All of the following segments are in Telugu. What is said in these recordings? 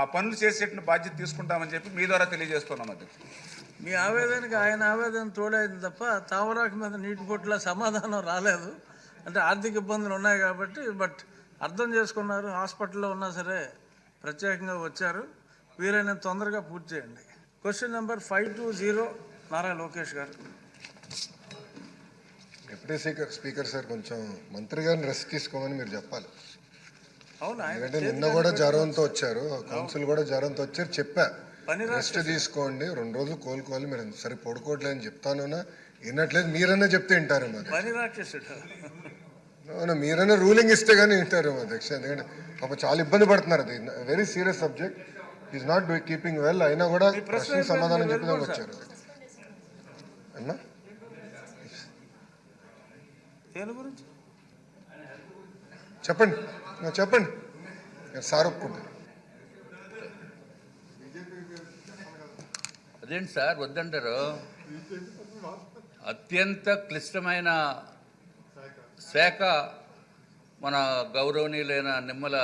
ఆ పనులు చేసే బాధ్యత తీసుకుంటామని చెప్పి మీ ద్వారా తెలియజేస్తున్నాం అధ్యక్ష మీ ఆవేదనకి ఆయన ఆవేదన తోడైంది తప్ప తావరాకు మీద నీటి పొట్టుల సమాధానం రాలేదు. అంటే ఆర్థిక ఇబ్బందులు ఉన్నాయి కాబట్టి బట్ అర్థం చేసుకున్నారు హాస్పిటల్లో ఉన్నా సరే ప్రత్యేకంగా వచ్చారు. వీలైనంత తొందరగా పూర్తి చేయండి. Question number five two zero Nara Lokesh గారు. డిప్యూటీ స్పీకర్ స్పీకర్ సార్ కొంచెం మంత్రి గారిని రెస్ట్ తీసుకోమని మీరు చెప్పాలి. ఎందుకంటే నిన్న కూడా జ్వరంతో వచ్చారు. కౌన్సిల్ కూడా జ్వరంతో వచ్చారు. చెప్పా. రెస్ట్ తీసుకోండి. రెండు రోజులు కోలుకోవాలి. మీరు సరే పడుకోవట్లేదని చెప్తానునా వినట్లేదు. మీరన్నా చెప్తే రాక్షసుడు అవును? మీరన్నా రూలింగ్ ఇస్తే కానీ వింటారేమో అధ్యక్ష. ఎందుకంటే పాప చాలా ఇబ్బంది పడుతున్నారు. అది very serious subject. Is not keeping well అయినా కూడా ప్రశ్న సమాధానం మీరు చెప్పడానికి వచ్చారు. అన్నా? చెప్పండి. చెప్పండి. సార్ ఒప్పుకుంటారు అదేంటి సార్? వద్దంటారు? అత్యంత క్లిష్టమైన శాఖ మన గౌరవనీయులైన నిమ్మల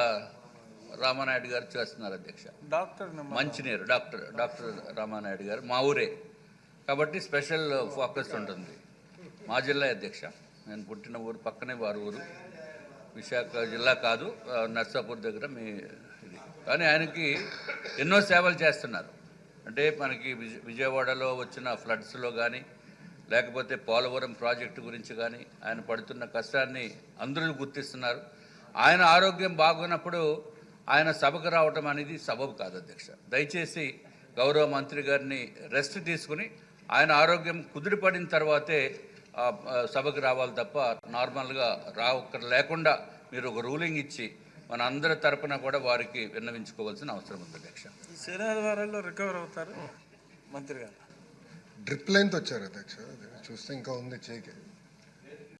రామానాయుడు గారు చేస్తున్నారు అధ్యక్ష. డాక్టర్ మంచినీరు డాక్టర్ డాక్టర్ రామానాయుడు గారు మా ఊరే. కాబట్టి స్పెషల్ ఫోకస్ ఉంటుంది. మా జిల్లా అధ్యక్ష. నేను పుట్టిన ఊరు పక్కనే వారి ఊరు. విశాఖ జిల్లా కాదు నర్సాపూర్ దగ్గర మీ ఇది. కానీ ఆయనకి ఎన్నో సేవలు చేస్తున్నారు. అంటే మనకి విజయవాడలో వచ్చిన ఫ్లడ్స్లో కానీ లేకపోతే పోలవరం ప్రాజెక్టు గురించి కానీ ఆయన పడుతున్న కష్టాన్ని అందరూ గుర్తిస్తున్నారు. ఆయన ఆరోగ్యం బాగున్నప్పుడు ఆయన సభకు రావటం అనేది సబబు కాదు అధ్యక్ష. దయచేసి గౌరవ మంత్రి గారిని రెస్ట్ తీసుకుని ఆయన ఆరోగ్యం కుదిరిపడిన తర్వాతే సభకు రావాలి తప్ప నార్మల్గా రావక్కర్ లేకుండా మీరు ఒక రూలింగ్ ఇచ్చి మన అందరి తరపున కూడా వారికి విన్నవించుకోవాల్సిన అవసరం ఉంది అధ్యక్ష. శనివారాల్లో రికవర్ అవుతారు మంత్రి గారు. డ్రిప్ లైన్తో వచ్చారు అధ్యక్ష. అది చూస్తే ఇంకా ఉంది చేయికి